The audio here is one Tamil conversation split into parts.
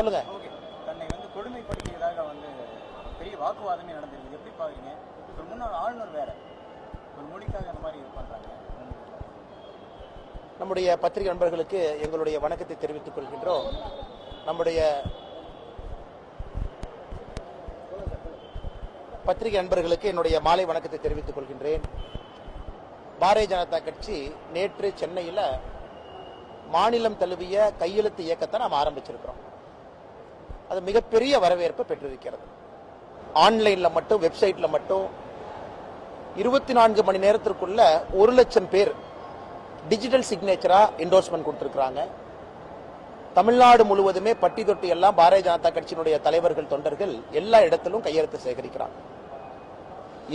சொல்லுங்க. தன்னை வந்து கொடுமைப்படுத்தியதாக வந்து பெரிய வாக்குவாதமே நடந்திருக்கு எப்படி பாக்குறீங்க? ஒரு முன்னாள் ஆளுநர் வேற. ஒரு மொழிக்காக அந்த மாதிரி பண்றாங்க. நம்முடைய பத்திரிகை நண்பர்களுக்கு எங்களுடைய வணக்கத்தை தெரிவித்துக் கொள்கின்றோம். நம்முடைய பத்திரிகை நண்பர்களுக்கு என்னுடைய மாலை வணக்கத்தை தெரிவித்துக் கொள்கின்றேன். பாரதிய ஜனதா கட்சி நேற்று சென்னையில் மாநிலம் தழுவிய கையெழுத்து இயக்கத்தை நாம் ஆரம்பிச்சிருக்கிறோம். அது மிகப்பெரிய வரவேற்பை பெற்றிருக்கிறது. ஆன்லைனில் மட்டும் வெப்சைட்டில் மட்டும் இருபத்தி நான்கு மணி நேரத்திற்குள்ள ஒரு லட்சம் பேர் டிஜிட்டல் சிக்னேச்சராக என்டோர்ஸ்மெண்ட் கொடுத்துருக்குறாங்க. தமிழ்நாடு முழுவதுமே பட்டி தொட்டி எல்லாம் பாரதிய ஜனதா கட்சியினுடைய தலைவர்கள் தொண்டர்கள் எல்லா இடத்திலும் கையெழுத்து சேகரிக்கிறாங்க.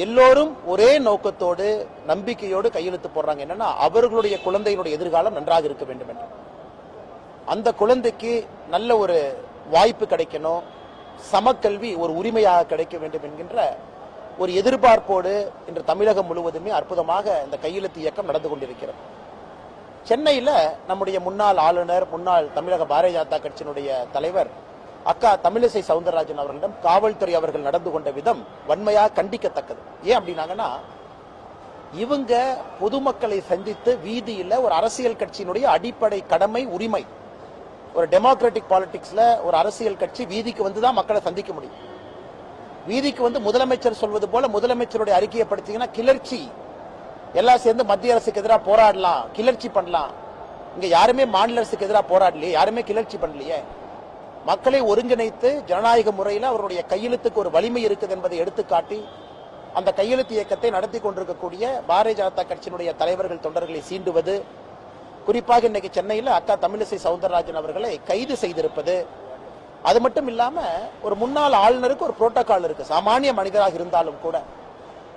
எல்லோரும் ஒரே நோக்கத்தோடு நம்பிக்கையோடு கையெழுத்து போடுறாங்க. என்னன்னா அவர்களுடைய குழந்தையினுடைய எதிர்காலம் நன்றாக இருக்க வேண்டும் என்று அந்த குழந்தைக்கு நல்ல ஒரு வாய்ப்பு கிடைக்கணும். சமக்கல்வி ஒரு உரிமையாக கிடைக்க வேண்டும் என்கின்ற ஒரு எதிர்பார்ப்போடு இன்று தமிழகம் முழுவதுமே அற்புதமாக இந்த கையெழுத்து இயக்கம் நடந்து கொண்டிருக்கிறது. சென்னையில் நம்முடைய முன்னாள் ஆளுநர் முன்னாள் தமிழக பாரதிய ஜனதா கட்சியினுடைய தலைவர் அக்கா தமிழிசை சவுந்தரராஜன் அவர்களிடம் காவல்துறை அவர்கள் நடந்து கொண்ட விதம் வன்மையாக கண்டிக்கத்தக்கது. ஏன் அப்படின்னாங்கன்னா இவங்க பொதுமக்களை சந்தித்து வீதியில் ஒரு அரசியல் கட்சியினுடைய அடிப்படை கடமை உரிமை. ஒரு டெமோக்ராட்டிக் பாலிடிக்ஸ்ல ஒரு அரசியல் கட்சி வீதிக்கு வந்து தான் மக்களை சந்திக்க முடியும். வீதிக்கு வந்து முதலமைச்சர் சொல்வது போல முதலமைச்சருடைய அறிக்கையை படுத்திங்கன்னா கிளர்ச்சி. எல்லாம் சேர்ந்து மத்திய அரசுக்கு எதிராக போராடலாம் கிளர்ச்சி பண்ணலாம். இங்க யாருமே மாநில அரசுக்கு எதிராக போராடலையே யாருமே கிளர்ச்சி பண்ணலையே. மக்களை ஒருங்கிணைத்து ஜனநாயக முறையில் அவருடைய கையெழுத்துக்கு ஒரு வலிமை இருக்குது என்பதை எடுத்துக்காட்டி அந்த கையெழுத்து இயக்கத்தை நடத்தி கொண்டிருக்கக்கூடிய பாரதிய ஜனதா கட்சியினுடைய தலைவர்கள் தொண்டர்களை சீண்டுவது குறிப்பாக இன்றைக்கு சென்னையில் அக்கா தமிழிசை சவுந்தரராஜன் அவர்களை கைது செய்திருப்பது அது மட்டும் இல்லாமல் ஒரு முன்னாள் ஆளுநருக்கு ஒரு புரோட்டோகால் இருக்குது சாமானிய மனிதராக இருந்தாலும் கூட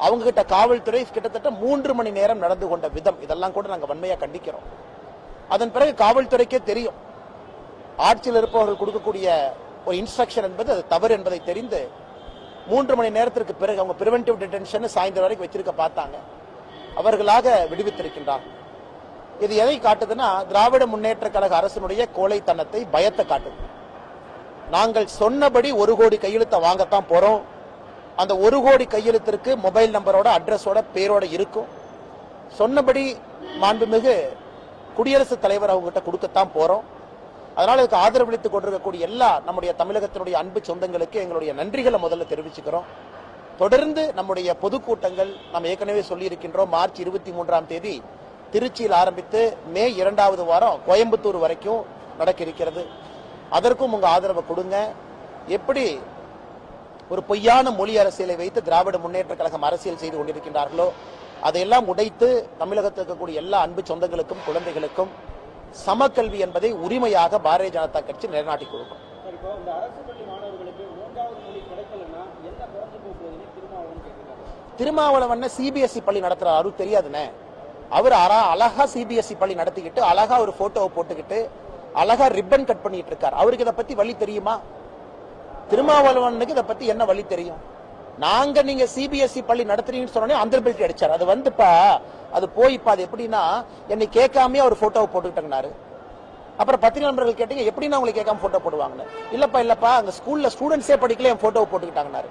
அவங்க கிட்ட காவல்துறை கிட்டத்தட்ட மூன்று மணி நேரம் நடந்து கொண்ட விதம். இதெல்லாம் கூட நாங்கள் வன்மையாக கண்டிக்கிறோம். அதன் பிறகு காவல்துறைக்கே தெரியும். ஆட்சியில் இருப்பவர்கள் கொடுக்கக்கூடிய ஒரு இன்ஸ்ட்ரக்ஷன் என்பது அது தவறு என்பதை தெரிந்து மூன்று மணி நேரத்திற்கு பிறகு அவங்க பிரிவென்டிவ் டிடென்ஷன் சாயந்தரம் வரைக்கும் வச்சிருக்க பார்த்தாங்க. அவர்களாக விடுவித்திருக்கின்றார் இது எதை காட்டுதுன்னா திராவிட முன்னேற்ற கழக அரசினுடைய கோழைத்தனத்தை பயத்தை காட்டுது. நாங்கள் சொன்னபடி ஒரு கோடி கையெழுத்தை வாங்கத்தான் போறோம். அந்த ஒரு கோடி கையெழுத்திற்கு மொபைல் நம்பரோட அட்ரஸோட பேரோட இருக்கும். சொன்னபடி மாண்புமிகு குடியரசுத் தலைவர் அவங்ககிட்ட கொடுக்கத்தான் போறோம். அதனால இதுக்கு ஆதரவளித்துக் கொண்டிருக்கக்கூடிய எல்லா நம்முடைய தமிழகத்தினுடைய அன்பு சொந்தங்களுக்கு எங்களுடைய நன்றிகளை முதல்ல தெரிவிச்சுக்கிறோம். தொடர்ந்து நம்முடைய பொதுக்கூட்டங்கள் நாம் ஏற்கனவே சொல்லியிருக்கின்றோம் மார்ச் இருபத்தி மூன்றாம் தேதி திருச்சியில் ஆரம்பித்து மே இரண்டாவது வாரம் கோயம்புத்தூர் வரைக்கும் நடக்க இருக்கிறது அதற்கும் உங்க ஆதரவை கொடுங்க. எப்படி ஒரு பொய்யான மொழி அரசியலை வைத்து திராவிட முன்னேற்ற கழகம் அரசியல் செய்து கொண்டிருக்கின்றார்களோ அதையெல்லாம் உடைத்து தமிழகத்தில் இருக்கக்கூடிய எல்லா அன்பு சொந்தங்களுக்கும் குழந்தைகளுக்கும் சமக்கல்வி என்பதை உரிமையாக பாரதிய ஜனதா கட்சி நிலைநாட்டி கொடுக்கும். திருமாவளவன் சிபிஎஸ்இ பள்ளி நடத்துறாரு தெரியாதுண்ணே. அவர் அரா அழகா சிபிஎஸ்சி பள்ளி நடத்திக்கிட்டு அழகா ஒரு போட்டோவை போட்டுக்கிட்டு அழகா ரிப்பன் கட் பண்ணிட்டு இருக்கார். அவருக்கு இதை பத்தி வழி தெரியுமா? திருமாவளவனுக்கு இதை பத்தி என்ன வழி தெரியும்? நாங்க நீங்க சிபிஎஸ்சி பள்ளி நடத்துறீங்கன்னு சொன்னோடனே அந்த பெல்ட் அடிச்சாரு. அது வந்துப்பா அது போய்ப்பா அது எப்படின்னா என்னை கேட்காமயே அவர் போட்டோவை போட்டுக்கிட்டாங்கனாரு. அப்புறம் பத்திரிகை நண்பர்கள் கேட்டீங்க எப்படி நான் உங்களுக்கு கேட்காம போட்டோ போடுவாங்கன்னு. இல்லப்பா இல்லப்பா அங்க ஸ்கூல்ல ஸ்டூடெண்ட்ஸே படிக்கல என் போட்டோவை போட்டுக்கிட்டாங்கனாரு.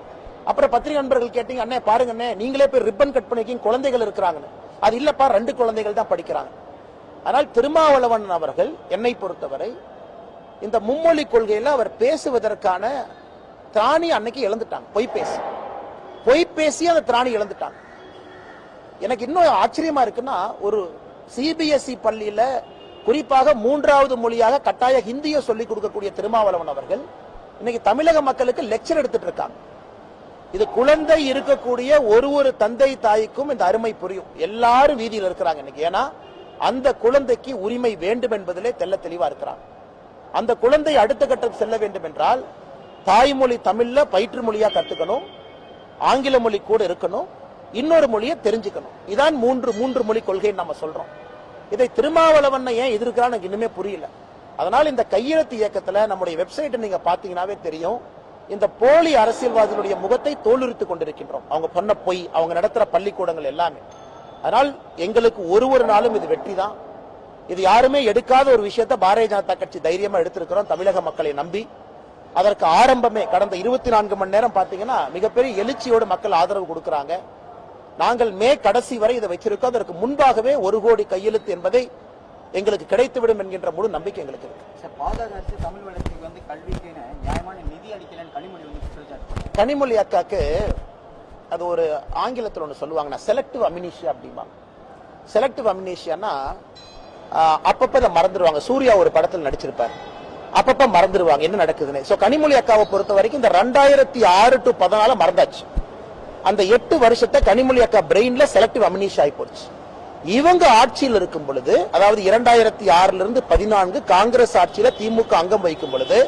அப்புறம் பத்திரிகை நண்பர்கள் கேட்டீங்க அண்ணே பாருங்க அண்ணே நீங்களே போய் ரிப்பன் கட் பண்ணிருக்கீங்க குழந்தைகள் இருக்கிறாங்கன்னு. அது இல்லப்பா ரெண்டு குழந்தைகள் தான் படிக்கிறாங்க. ஆனால் திருமாவளவன் அவர்கள் என்னை பொறுத்தவரை இந்த மும்மொழி கொள்கையில அவர் பேசுவதற்கான திராணி அன்னைக்கு இழந்துட்டாங்க. பொய் பேசி. பொய் பேசி அந்த திராணி இழந்துட்டாங்க. எனக்கு இன்னும் ஆச்சரியமா இருக்குன்னா ஒரு சிபிஎஸ்இ பள்ளியில குறிப்பாக மூன்றாவது மொழியாக கட்டாய ஹிந்தியை சொல்லிக் கொடுக்கக்கூடிய திருமாவளவன் அவர்கள் இன்னைக்கு தமிழக மக்களுக்கு லெக்சர் எடுத்துட்டு இருக்காங்க. இது குழந்தை இருக்கக்கூடிய ஒரு ஒரு தந்தை தாய்க்கும் இந்த அருமை புரியும். எல்லாரும் வீதியில் இருக்கிறாங்க இன்னைக்கு. ஏன்னா அந்த குழந்தைக்கு உரிமை வேண்டும் என்பதிலே தெல்ல தெளிவா இருக்கிறாங்க. அந்த குழந்தை அடுத்த கட்டத்துக்கு செல்ல வேண்டும் என்றால் தாய்மொழி தமிழ்ல பயிற்று மொழியா கத்துக்கணும். ஆங்கில மொழி கூட இருக்கணும். இன்னொரு மொழியை தெரிஞ்சுக்கணும். இதான் மூன்று மூன்று மொழி கொள்கைன்னு நம்ம சொல்றோம். இதை திருமாவளவன் ஏன் எதிர்க்கிறான்னு எனக்கு இன்னுமே புரியல. அதனால இந்த கையெழுத்து இயக்கத்துல நம்முடைய வெப்சைட் நீங்க பாத்தீங்கன்னாவே தெரியும். இந்த போலி அரசியல்வாதிகளுடைய முகத்தை தோலுரித்து கொண்டிருக்கின்றோம். அவங்க சொன்ன பொய் அவங்க நடத்துற பள்ளிக்கூடங்கள் எல்லாமே. அதனால் எங்களுக்கு ஒரு ஒரு நாளும் இது வெற்றி தான். இது யாருமே எடுக்காத ஒரு விஷயத்தை பாரதிய ஜனதா கட்சி தைரியமா எடுத்திருக்கிறோம் தமிழக மக்களை நம்பி. அதற்கு ஆரம்பமே கடந்த இருபத்தி நான்கு மணி நேரம் பாத்தீங்கன்னா மிகப்பெரிய எழுச்சியோடு மக்கள் ஆதரவு கொடுக்கிறாங்க. நாங்கள் மே கடைசி வரை இதை வச்சிருக்கோம். அதற்கு முன்பாகவே ஒரு கோடி கையெழுத்து என்பதை எங்களுக்கு கிடைத்துவிடும் என்கின்ற முழு நம்பிக்கை எங்களுக்கு இருக்கு சார் பாஜக அரசு தமிழ் வளர்ச்சிக்கு வந்து கல்விக்கு நியாயமான நிதி அளிக்கலன்னு கனிமொழி வந்து குற்றச்சாட்டு கனிமொழி அக்காக்கு அது ஒரு ஆங்கிலத்தில் ஒன்று சொல்லுவாங்கன்னா செலக்டிவ் அமினிஷியா அப்படிம்பாங்க. செலக்டிவ் அமினிஷியானா அப்பப்போ அதை மறந்துடுவாங்க சூர்யா ஒரு படத்தில் நடிச்சிருப்பார். அப்பப்போ மறந்துடுவாங்க என்ன நடக்குதுன்னு. ஸோ கனிமொழி அக்காவை பொறுத்த வரைக்கும் இந்த ரெண்டாயிரத்தி ஆறு டு பதினால மறந்தாச்சு. அந்த எட்டு வருஷத்தை கனிமொழி அக்கா பிரெயின்ல செலக்டிவ் அமினிஷ் ஆகி போச்சு. இவங்க ஆட்சியில் இருக்கும் பொழுது அதாவது இரண்டாயிரத்தி ஆறுல இருந்து பதினான்கு காங்கிரஸ் ஆட்சியில திமுக அங்கம் வகிக்கும் பொழுது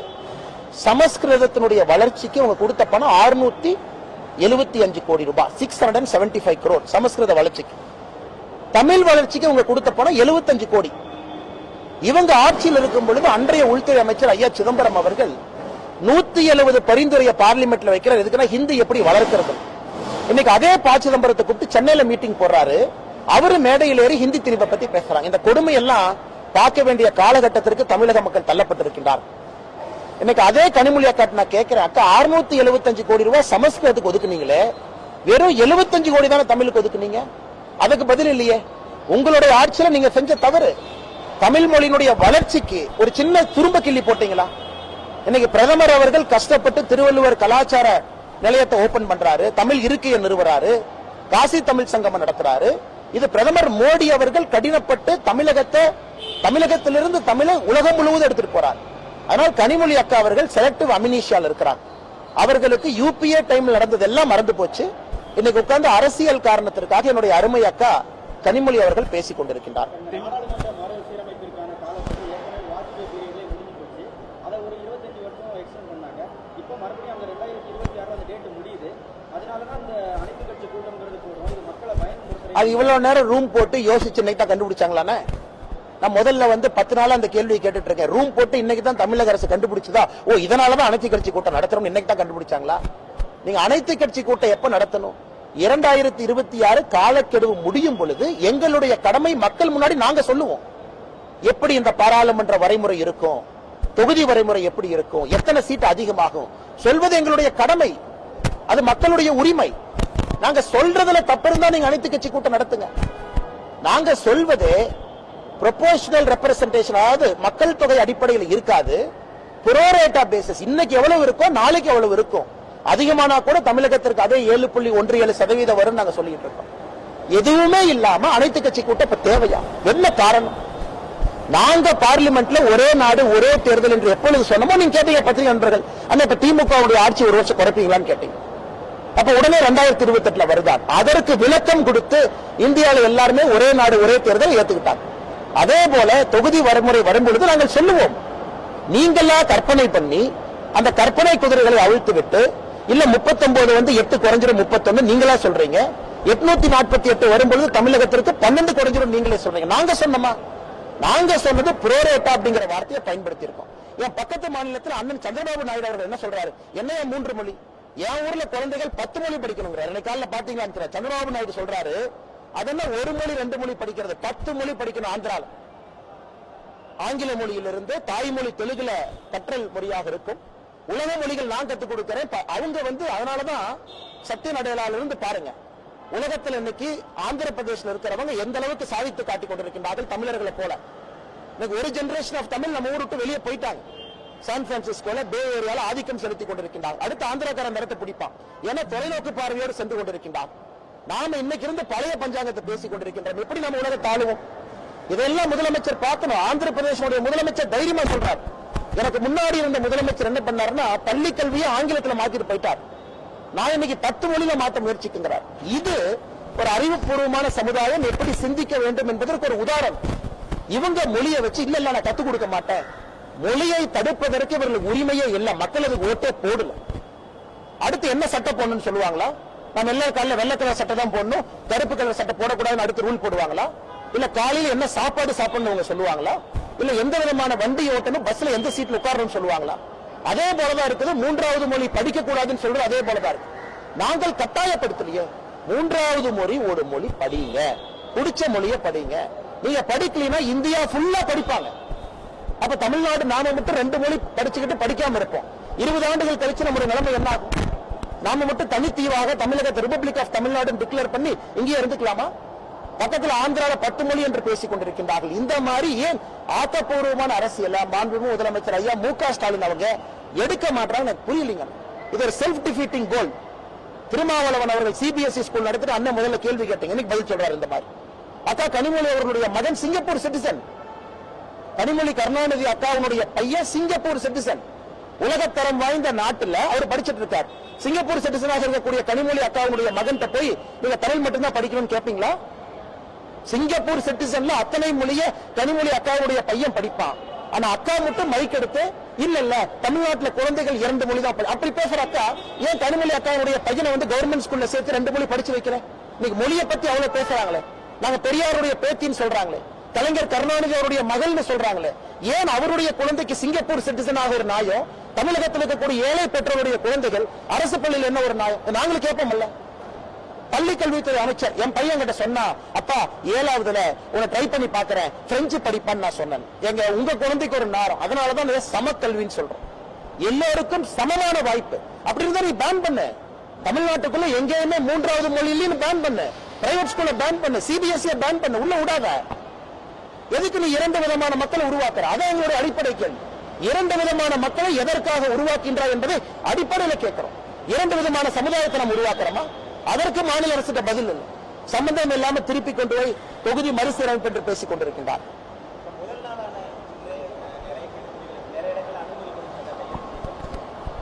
சமஸ்கிருதத்தினுடைய வளர்ச்சிக்கு அவங்க கொடுத்த பணம் 675 எழுபத்தி அஞ்சு கோடி ரூபாய் six hundred and seventy five crore சமஸ்கிருத வளர்ச்சிக்கு. தமிழ் வளர்ச்சிக்கு அவங்க கொடுத்த பணம் 75 கோடி. இவங்க ஆட்சியில் இருக்கும் பொழுது அன்றைய உள்துறை அமைச்சர் ஐயா சிதம்பரம் அவர்கள் நூத்தி எழுபது பரிந்துரைய பார்லிமெண்ட்ல வைக்கிறார். எதுக்குன்னா ஹிந்தி எப்படி வளர்க்கிறது? இன்னைக்கு அதே ப சிதம்பரத்தை கூப்பிட்டு சென்னையில மீட்டிங் போடுறாரு. அவரு மேடையில் ஏறி ஹிந்தி திணிப்பை பத்தி பேசுறாங்க. இந்த கொடுமை எல்லாம் பார்க்க வேண்டிய காலகட்டத்திற்கு தமிழக மக்கள் தள்ளப்பட்டிருக்கின்றார் இன்னைக்கு அதே கனிமொழி அக்கா நான் கேட்கிறேன் அக்கா 675 எழுபத்தஞ்சு கோடி ரூபாய் சமஸ்கிருதத்துக்கு ஒதுக்குனீங்களே. வெறும் 75 கோடி தானே தமிழுக்கு ஒதுக்குனீங்க? அதுக்கு பதில் இல்லையே. உங்களுடைய ஆட்சியில நீங்க செஞ்ச தவறு. தமிழ் மொழியினுடைய வளர்ச்சிக்கு ஒரு சின்ன துரும்ப கிள்ளி போட்டீங்களா? இன்னைக்கு பிரதமர் அவர்கள் கஷ்டப்பட்டு திருவள்ளுவர் கலாச்சார நிலையத்தை ஓபன் பண்றாரு. தமிழ் இருக்கையை நிறுவறாரு. காசி தமிழ் சங்கமம் நடத்துறாரு. இது பிரதமர் மோடி அவர்கள் கடினப்பட்டு தமிழகத்தை தமிழகத்திலிருந்து தமிழை உலகம் முழுவதும் எடுத்துட்டு போறார். அதனால் கனிமொழி அக்கா அவர்கள் செலக்டிவ் அமினிஷியால் இருக்கிறார் அவர்களுக்கு யூபிஏ டைம்ல நடந்ததெல்லாம் மறந்து போச்சு. இன்னைக்கு உட்கார்ந்து அரசியல் காரணத்திற்காக என்னுடைய அருமை அக்கா கனிமொழி அவர்கள் பேசிக் கொண்டிருக்கின்றார். அதை இவ்வளவு நேரம் ரூம் போட்டு யோசிச்சு தான் கண்டுபிடிச்சாங்களானே? நான் முதல்ல வந்து பத்து நாள் அந்த கேள்வியை கேட்டுட்டு இருக்கேன். ரூம் போட்டு இன்னைக்கு தான் தமிழக அரசு கண்டுபிடிச்சதா? ஓ இதனால தான் அனைத்து கட்சி கூட்டம் நடத்துறோம் இன்னைக்கு தான் கண்டுபிடிச்சாங்களா? நீங்க அனைத்து கட்சி கூட்டம் எப்ப நடத்தணும்? இரண்டாயிரத்தி இருபத்தி ஆறு காலக்கெடுவு முடியும் பொழுது எங்களுடைய கடமை மக்கள் முன்னாடி நாங்க சொல்லுவோம். எப்படி இந்த பாராளுமன்ற வரைமுறை இருக்கும்? தொகுதி வரைமுறை எப்படி இருக்கும்? எத்தனை சீட் அதிகமாகும்? சொல்வது எங்களுடைய கடமை. அது மக்களுடைய உரிமை. நாங்க சொல்றதுல தப்பு இருந்தா நீங்க அனைத்து கட்சி கூட்டம் நடத்துங்க. நாங்க சொல்வது ப்ரொபோஷனல் ரெப்ரசன்டேஷன் அதாவது மக்கள் தொகை அடிப்படையில் இருக்காது. புரோரேட்டா பேசிஸ் இன்னைக்கு எவ்வளவு இருக்கோ நாளைக்கு எவ்வளவு இருக்கும். அதிகமானா கூட தமிழகத்திற்கு அதே ஏழு புள்ளி ஒன்று ஏழு சதவீதம் வரும் நாங்க சொல்லிட்டு இருக்கோம். எதுவுமே இல்லாம அனைத்து கட்சி கூட்டம் இப்ப தேவையா? என்ன காரணம்? நாங்க பார்லிமெண்ட்ல ஒரே நாடு ஒரே தேர்தல் என்று எப்பொழுது சொன்னமோ நீங்க கேட்டீங்க பத்திரிகை நண்பர்கள். ஆனா இப்ப திமுக ஆட்சி ஒரு வருஷம் குறைப்பீங்களான்னு கேட்டீங்க. அப்ப உடனே ரெண்டாயிரத்தி இருபத்தி எட்டுல வருதான் அதற்கு விளக்கம் கொடுத்து இந்தியாவில் எல்லாருமே ஒரே நாடு ஒரே தேர்தல் ஏத்துக்கிட்டாங்க. அதே போல தொகுதி வரைமுறை வரும்பொழுது நாங்கள் சொல்லுவோம். நீங்களா கற்பனை பண்ணி அந்த கற்பனை குதிரைகளை அவிழ்த்து விட்டு இல்ல 39 வந்து எட்டு குறைஞ்சிரும் முப்பத்தொன்னு நீங்களா சொல்றீங்க. எட்நூத்தி நாற்பத்தி எட்டு வரும்பொழுது தமிழகத்திற்கு பன்னெண்டு குறைஞ்சிடும் நீங்களே சொல்றீங்க. நாங்க சொன்னோமா? நாங்க சொன்னது புரோரேட்டா அப்படிங்கிற வார்த்தையை பயன்படுத்தி இருக்கோம் என் பக்கத்து மாநிலத்தில் அண்ணன் சந்திரபாபு நாயுடு அவர்கள் என்ன சொல்றாரு? என்ன மூன்று மொழி? என் ஊர்ல குழந்தைகள் பத்து மொழி படிக்கணுங்கிறார். இன்னைக்கு காலைல பாத்தீங்களான்னு சந்திரபாபு நாயுடு சொல்றாரு அதெல்லாம் ஒரு மொழி ரெண்டு மொழி படிக்கிறது? பத்து மொழி படிக்கணும் ஆந்திரால. ஆங்கில மொழியிலிருந்து தாய்மொழி தெலுங்குல கற்றல் மொழியாக இருக்கும். உலக மொழிகள் நான் கத்துக் கொடுக்கிறேன். அவங்க வந்து அதனாலதான் சத்திய நடையிலால இருந்து பாருங்க. உலகத்தில் இன்னைக்கு ஆந்திர பிரதேசல இருக்கிறவங்க எந்த அளவுக்கு சாதித்து காட்டிக் கொண்டிருக்கின்றார்கள் தமிழர்களை போல. இன்னைக்கு ஒரு ஜெனரேஷன் ஆஃப் தமிழ் நம்ம ஊர் விட்டு வெளியே போயிட்டாங்க. சான் பிரான்சிஸ்கோல பே ஏரியால ஆதிக்கம் செலுத்தி கொண்டிருக்கின்றார் அடுத்து ஆந்திராக்காரன் நிறத்தை பிடிப்பான். ஏன்னா தொலைநோக்கு பார்வையோடு சென்று கொண்டிருக்கின்றார் நாம இன்னைக்கு இருந்து பழைய பஞ்சாங்கத்தை பேசிக் கொண்டிருக்கின்றோம். எப்படி நம்ம உலகத்தை ஆளுவோம்? இதெல்லாம் முதலமைச்சர் பார்க்கணும். ஆந்திர பிரதேசனுடைய முதலமைச்சர் தைரியமா சொல்றார். எனக்கு முன்னாடி இருந்த முதலமைச்சர் என்ன பண்ணாருன்னா பள்ளி கல்வியை ஆங்கிலத்துல மாத்திட்டு போயிட்டார். நான் இன்னைக்கு பத்து மொழியில மாற்ற முயற்சிக்கின்றார். இது ஒரு அறிவுபூர்வமான சமுதாயம். எப்படி சிந்திக்க வேண்டும் என்பதற்கு ஒரு உதாரணம். இவங்க மொழியை வச்சு இல்ல இல்ல நான் கத்துக் கொடுக்க மாட்டேன். மொழியை தடுப்பதற்கு இவர்களுக்கு உரிமையே இல்லை. மக்கள் அதுக்கு ஓட்டே போடல. அடுத்து என்ன சட்டம் போடணும்னு சொல்லுவாங்களா? நம்ம எல்லா காலையில் வெள்ளை கலர் சட்டை தான் போடணும். கருப்பு கலர் சட்டை போடக்கூடாதுன்னு அடுத்து ரூல் போடுவாங்களா? இல்ல காலையில என்ன சாப்பாடு சாப்பிடணும் அவங்க சொல்லுவாங்களா? இல்ல எந்த விதமான வண்டி ஓட்டணும் பஸ்ல எந்த சீட்ல உட்காரணும்னு சொல்லுவாங்களா? அதே போலதான் இருக்குது. மூன்றாவது மொழி படிக்க கூடாதுன்னு சொல்றது அதே போலதான் இருக்கு. நாங்கள் கட்டாயப்படுத்தலையே. மூன்றாவது மொழி ஒரு மொழி படிங்க. பிடிச்ச மொழியை படிங்க. நீங்க படிக்கலீன்னா இந்தியா ஃபுல்லா படிப்பாங்க. அப்ப தமிழ்நாடு நாம மட்டும் ரெண்டு மொழி படிச்சுக்கிட்டு படிக்காம இருப்போம். இருபது ஆண்டுகள் கழிச்சு நம்முடைய நிலைமை என்ன ஆகும்? நாம மட்டும் தனித்தீவாக தமிழகத்தை ரிபப்ளிக் ஆஃப் தமிழ்நாடு டிக்ளேர் பண்ணி இங்கேயே இருந்துக்கலாமா? பக்கத்தில் ஆந்திரால பத்து மொழி என்று பேசிக் கொண்டிருக்கின்றார்கள். இந்த மாதிரி ஏன் ஆக்கப்பூர்வமான அரசியல மாண்புமிகு முதலமைச்சர் ஐயா மு க ஸ்டாலின் அவங்க எடுக்க மாட்டாங்க எனக்கு புரியலீங்க. இது ஒரு செல்ஃப் டிஃபீட்டிங் கோல் திருமாவளவன் அவர்கள் சிபிஎஸ்இ ஸ்கூல் நடத்திட்டு அண்ணன் முதல்ல கேள்வி கேட்டீங்க. இன்னைக்கு பதில் சொல்றாரு இந்த மாதிரி. அக்கா கனிமொழி அவர்களுடைய மகன் சிங்கப்பூர் சிட்டிசன் கனிமொழி கருணாநிதி அக்காவுடைய பையன் சிங்கப்பூர் சிட்டிசன் உலகத்தரம் வாய்ந்த நாட்டுல அவர் படிச்சிட்டு இருக்கார். சிங்கப்பூர் சிட்டிசனாக இருக்கக்கூடிய கனிமொழி அக்காவுடைய மகன்கிட்ட போய் நீங்க தமிழ் மட்டும்தான் படிக்கணும்னு கேட்பீங்களா சிங்கப்பூர் சிட்டிசன்ல அத்தனை மொழிய கனிமொழி அக்காவுடைய பையன் படிப்பான். ஆனா அக்கா மட்டும் மைக் எடுத்து இல்ல இல்ல தமிழ்நாட்டுல குழந்தைகள் இரண்டு மொழி தான் அப்படி பேசுற அக்கா ஏன் கனிமொழி அக்காவுடைய பையனை வந்து கவர்மெண்ட் ஸ்கூல்ல சேர்த்து ரெண்டு மொழி படிச்சு வைக்கிறேன் இன்னைக்கு மொழியை பத்தி அவ்வளவு பேசுறாங்களே. நாங்க பெரியாருடைய பேத்தின்னு சொல்றாங்களே. கலைஞர் கருணாநிதி அவருடைய மகள்னு சொல்றாங்களே. ஏன் அவருடைய குழந்தைக்கு சிங்கப்பூர் சிட்டிசனாக ஒரு நாயம்? தமிழகத்தில் இருக்கக்கூடிய ஏழை பெற்றோருடைய குழந்தைகள் அரசு பள்ளியில் என்ன ஒரு நாயம்? நாங்களும் கேட்போம்ல பள்ளி கல்வித்துறை அமைச்சர் என் பையன் கிட்ட சொன்னா அப்பா ஏழாவதுல உன்னை ட்ரை பண்ணி பாக்குறேன் பிரெஞ்சு படிப்பான்னு நான் சொன்னேன். எங்க உங்க குழந்தைக்கு ஒரு நேரம். அதனாலதான் சமக்கல்வின்னு சொல்றோம். எல்லோருக்கும் சமமான வாய்ப்பு. அப்படி இருந்தா நீ பேன் பண்ணு. தமிழ்நாட்டுக்குள்ள எங்கேயுமே மூன்றாவது மொழியிலும் பேன் பண்ணு. பிரைவேட் ஸ்கூல்ல பேன் பண்ணு. சிபிஎஸ்இ பேன் பண்ணு. உள்ள விடாத. எதுக்கு நீ இரண்டு விதமான மக்களை உருவாக்குற? அதான் எங்களுடைய அடிப்படை கேள்வி. இரண்டு விதமான மக்களை எதற்காக உருவாக்கின்றாய் என்பதை அடிப்படையில கேட்கிறோம். இரண்டு விதமான சமுதாயத்தை நம்ம உருவாக்குறோமா? அதற்கு மாநில அரசுக்கு பதில் இல்லை. சம்பந்தம் இல்லாமல் திருப்பி கொண்டு போய் தொகுதி மறுசீரமைப்பு என்று பேசிக் கொண்டிருக்கின்றார் முதல் நாளான இன்று நிறைய கேட்டுக்கொள்கிறேன். நிறைய இடங்களில் அனுமதி கொடுக்கப்பட்ட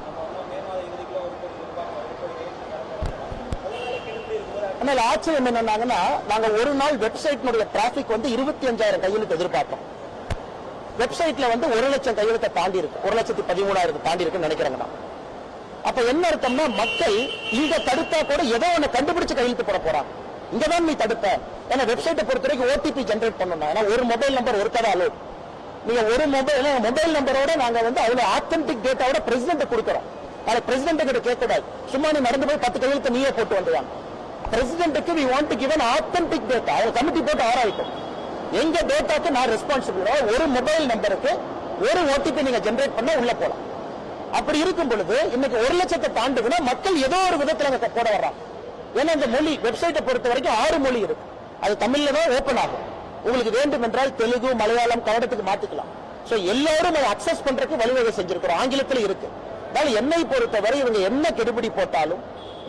நம்ம இன்னும் மே மாத இறுதிக்குள்ள ஒரு கோடி ரூபாய் ஒரு கோடி கையெழுத்து முதல் நாளே கெடுத்து இருக்கும்போது ஆனால் ஆச்சரியம் என்னன்னாங்கன்னா நாங்க ஒரு நாள் வெப்சைட்னுடைய டிராபிக் வந்து இருபத்தி அஞ்சாயிரம் கையெழுத்து எதிர்பார்த்தோம். வெப்சைட்ல வந்து ஒரு லட்சம் கையெழுத்தை தாண்டி இருக்கு ஒரு லட்சத்தி பதிமூணாயிரத்து தாண்டி இருக்குன்னு நினைக்கிறாங்கண்ணா அப்ப என்ன அர்த்தம்னா மக்கள் இங்க தடுத்தா கூட ஏதோ ஒண்ணு கண்டுபிடிச்சு கையெழுத்து போட போறாங்க. இங்கதான் நீ தடுப்ப. ஏன்னா வெப்சைட்டை பொறுத்த வரைக்கும் ஓடிபி ஜென்ரேட் பண்ணணும். ஏன்னா ஒரு மொபைல் நம்பர் ஒரு கடை அலோட் நீங்க ஒரு மொபைல் மொபைல் நம்பரோட நாங்க வந்து அதுல ஆத்தென்டிக் டேட்டாவோட பிரசிடென்ட் கொடுக்குறோம். அதை பிரசிடென்ட் கிட்ட கேட்கக்கூடாது. சும்மா நீ நடந்து போய் பத்து கையெழுத்து நீயே போட்டு வந்துடுவாங்க பிரசிடென்ட்டுக்கு we want to give an authentic data our committee போட்டு ஆராயிட்டோம் எங்க டேட்டாக்கு நான் ரெஸ்பான்சிபிள் ஒரு மொபைல் நம்பருக்கு ஒரு ஓடிபி நீங்க ஜென்ரேட் பண்ண உள்ள போலாம். அப்படி இருக்கும் பொழுது இன்னைக்கு ஒரு லட்சத்தை தாண்டுதுன்னா மக்கள் ஏதோ ஒரு விதத்தில் அங்க போட வர்றாங்க. ஏன்னா இந்த மொழி வெப்சைட்டை பொறுத்த வரைக்கும் ஆறு மொழி இருக்கு. அது தமிழ்ல தான் ஓபன் ஆகும். உங்களுக்கு வேண்டும் என்றால் தெலுங்கு மலையாளம் கன்னடத்துக்கு மாத்திக்கலாம். சோ எல்லாரும் அதை அக்சஸ் பண்றதுக்கு வழிவகை செஞ்சிருக்கிறோம். ஆங்கிலத்தில் இருக்கு. அதனால என்னை பொறுத்தவரை இவங்க என்ன கெடுபிடி போட்டாலும்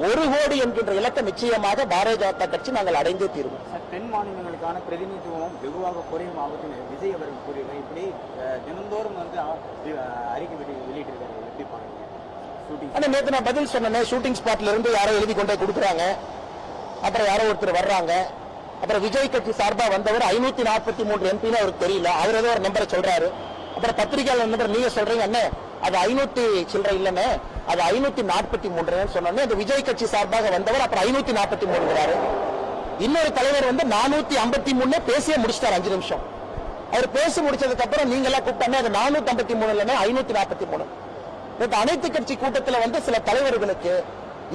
ஒரு கோடி என்கின்ற இலக்கை நிச்சயமாக பாரதிய ஜனதா கட்சி நாங்கள் அடைந்தே தீருவோம். தென் மாநிலங்களுக்கான பிரதிநிதித்துவம் வெகுவாக குறையும் ஆபத்து விஜய் அவர்கள் கூறியிருக்கார் இப்படி தினந்தோறும் வந்து அறிக்கை வெளி வெளியிட்டிருக்காரு. எப்படி பாருங்க ஷூட்டிங் ஆனா நேத்து நான் பதில் சொன்னேன் ஷூட்டிங் ஸ்பாட்ல இருந்து யாரோ எழுதி கொண்டே கொடுக்குறாங்க. அப்புறம் யாரோ ஒருத்தர் வர்றாங்க. அப்புறம் விஜய் கட்சி சார்பா வந்தவர் ஐநூத்தி நாற்பத்தி மூன்று எம்பின்னு அவருக்கு தெரியல. அவர் ஏதோ ஒரு நம்பரை சொல்றாரு. அப்புறம் பத்திரிகையாளர் நம்பர் நீங்க சொல்றீங்க அண்ணே அது ஐநூத்தி சில்லறை இல்லன்னு அது ஐநூத்தி நாற்பத்தி மூன்றுன்னு சொன்னோன்னே அந்த விஜய் கட்சி சார்பாக வந்தவர் அப்புறம் ஐநூத்தி நாற்பத்தி மூணுங்கிறாரு இன்னொரு தலைவர் வந்து நானூத்தி ஐம்பத்தி மூணு பேசியே முடிச்சிட்டார் அஞ்சு நிமிஷம். அவர் பேசி முடிச்சதுக்கு அப்புறம் நீங்க எல்லாம் கூப்பிட்டாங்க அது நானூத்தி ஐம்பத்தி மூணு இல்லைன்னா ஐநூத்தி நாற்பத்தி மூணு இந்த அனைத்து கட்சி கூட்டத்தில் வந்து சில தலைவர்களுக்கு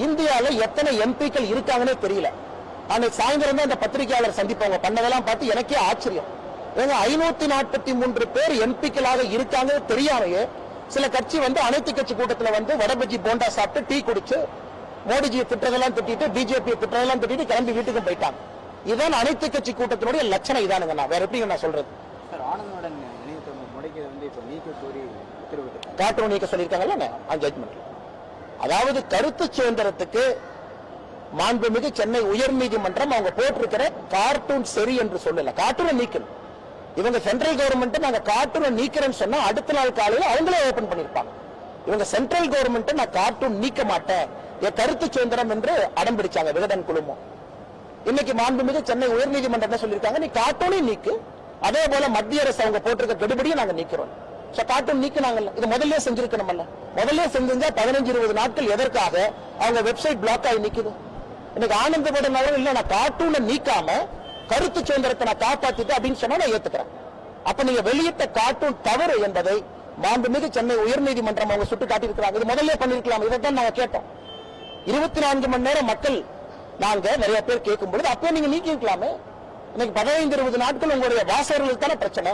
இந்தியாவில் எத்தனை எம்பிக்கள் இருக்காங்கன்னே தெரியல. அன்னைக்கு சாயந்தரம் தான் இந்த பத்திரிகையாளர் சந்திப்பு அவங்க பண்ணதெல்லாம் பார்த்து எனக்கே ஆச்சரியம். ஏன்னா ஐநூத்தி நாற்பத்தி மூன்று பேர் எம்பிக்களாக இருக்காங்க தெரியாமையே சில கட்சி வந்து அனைத்து கட்சி கூட்டத்துல வந்து வடபஜ்ஜி போண்டா சாப்பிட்டு டீ குடிச்சு மோடிஜியை திட்டதெல்லாம் திட்டிட்டு பிஜேபி திட்டதெல்லாம் திட்டிட்டு கிளம்பி வீட்டுக்கு போயிட்டாங்க. இதுதான் அனைத்து கட்சி கூட்டத்தினுடைய லட்சணம். இதானுங்க நான். வேற எப்படி நான் சொல்றது? இப்போ நீக்க சொல்லியிருக்காங்கல்ல அந்த ஜட்மெண்ட் அதாவது கருத்து சுதந்திரத்துக்கு மாண்புமிகு சென்னை உயர்நீதிமன்றம் அவங்க போட்டிருக்கிற கார்ட்டூன் சரி என்று சொல்லல. கார்ட்டூனை நீக்கணும். இவங்க சென்ட்ரல் கவர்மெண்ட் நாங்க கார்ட்டூனை நீக்கிறேன்னு சொன்னா அடுத்த நாள் காலையில அவங்களே ஓபன் பண்ணிருப்பாங்க. இவங்க சென்ட்ரல் கவர்மெண்ட் நான் கார்ட்டூன் நீக்க மாட்டேன். என் கருத்து சுதந்திரம் என்று அடம் பிடிச்சாங்க விகடன் குழுமம். இன்னைக்கு மாண்புமிகு சென்னை உயர்நீதிமன்றம் என்ன சொல்லியிருக்காங்க? நீ கார்ட்டூனையும் நீக்கு. அதே போல மத்திய அரசு அவங்க போட்டிருக்க கெடுபடியும் நாங்க நீக்கிறோம். சோ கார்ட்டூன் நீக்கினாங்கல்ல. இது முதல்ல செஞ்சிருக்கணும்ல முதல்ல செஞ்சிருந்தா பதினஞ்சு இருபது நாட்கள் எதற்காக அவங்க வெப்சைட் பிளாக் ஆகி நிக்குது? இன்னைக்கு ஆனந்தபடன் அவர்கள் இல்ல நான் கார்ட்டூனை நீக்காம கருத்து சுதந்திரத்தை நான் காப்பாத்திட்டு அப்படின்னு சொன்னா நான் ஏத்துக்கிறேன். அப்ப நீங்க வெளியிட்ட காட்டும் தவறு என்பதை மாண்புமிகு சென்னை உயர்நீதிமன்றம் அவங்க சுட்டு காட்டியிருக்கிறாங்க. இது முதல்ல பண்ணிருக்கலாம் இதைத்தான் நாங்க கேட்டோம். இருபத்தி நான்கு மணி நேரம் மக்கள் நாங்க நிறைய பேர் கேட்கும் பொழுது அப்பவே நீங்க நீக்கி இருக்கலாமே இன்னைக்கு பதினைந்து இருபது நாட்கள் உங்களுடைய வாசகர்களுக்கு தானே பிரச்சனை.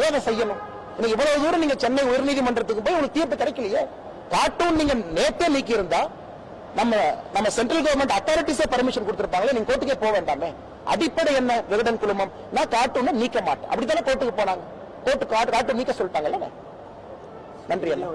ஏன் அதை செய்யணும்? இன்னைக்கு இவ்வளவு தூரம் நீங்க சென்னை உயர்நீதிமன்றத்துக்கு போய் உங்களுக்கு தீர்ப்பு கிடைக்கலையே. காட்டும் நீங்க நேத்தே நீக்கி இருந்தா நம்ம நம்ம சென்ட்ரல் கவர்மெண்ட் அத்தாரிட்டிஸே பர்மிஷன் கொடுத்துருப்பாங்களே நீங்க கோர்ட்டுக்கே போக வேண்டாமே. அடிப்படை என்ன? விகடன் குழுமம். நான் கார்ட்டூனை நீக்க மாட்டேன். அப்படித்தானே கோர்ட்டுக்கு போனாங்க? கோர்ட்டு காட்டு நீக்க சொல்லிட்டாங்கல்ல? நன்றி எல்லாம்